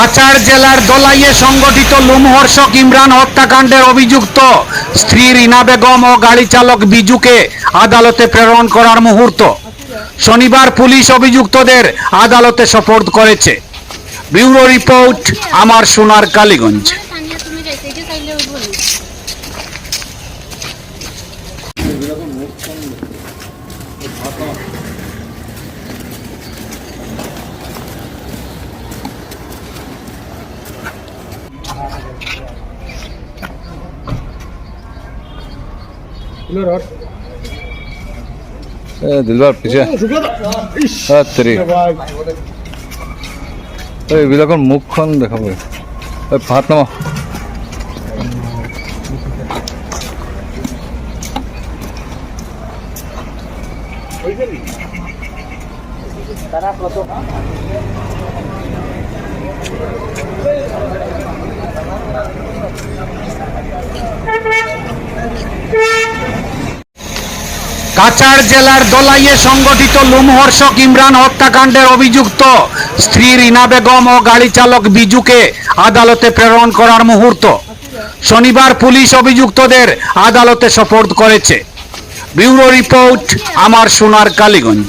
কাছাড় জেলার দোলাইয়ে সংগঠিত লুমহর্ষক ইমরান হত্যাকাণ্ডের অভিযুক্ত স্ত্রী রিনা বেগম ও গাড়ি চালক বিজুকে আদালতে প্রেরণ করার মুহূর্ত। শনিবার পুলিশ অভিযুক্তদের আদালতে সোপর্দ করেছে। ব্যুরো রিপোর্ট, আমার সোনার কালীগঞ্জ। দিলবার পিছে হ্যাঁ তেরি এই বিলাকৰ মুখখন দেখাব এই ভাত নামা কাছাড় জেলার দোলাইয়ে সংগঠিত লুমহর্ষক ইমরান হত্যাকাণ্ডের অভিযুক্ত স্ত্রী রিনা বেগম ও গাড়ি চালক বিজুকে আদালতে প্রেরণ করার মুহূর্ত। শনিবার পুলিশ অভিযুক্তদের আদালতে সোপর্দ করেছে। ব্যুরো রিপোর্ট, আমার সোনার কালীগঞ্জ।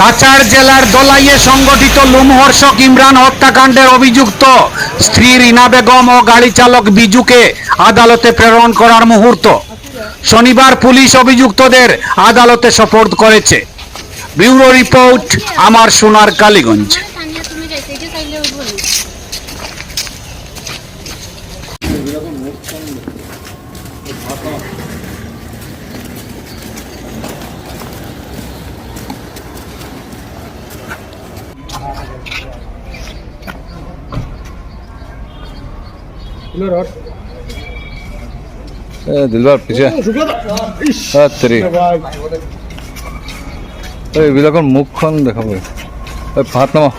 কাছাড় জেলার দোলাইয়ে সংগঠিত লুমহর্ষক ইমরান হত্যাকাণ্ডের অভিযুক্ত স্ত্রী রিনা বেগম ও গাড়ি চালক বিজুকে আদালতে প্রেরণ করার মুহূর্ত। শনিবার পুলিশ অভিযুক্তদের আদালতে সোপর্দ করেছে। ব্যুরো রিপোর্ট, আমার সোনার কালীগঞ্জ। দিলবার পিছে হ্যাঁ এই বিলাকৰ মুখখন দেখাব এই ভাত নামা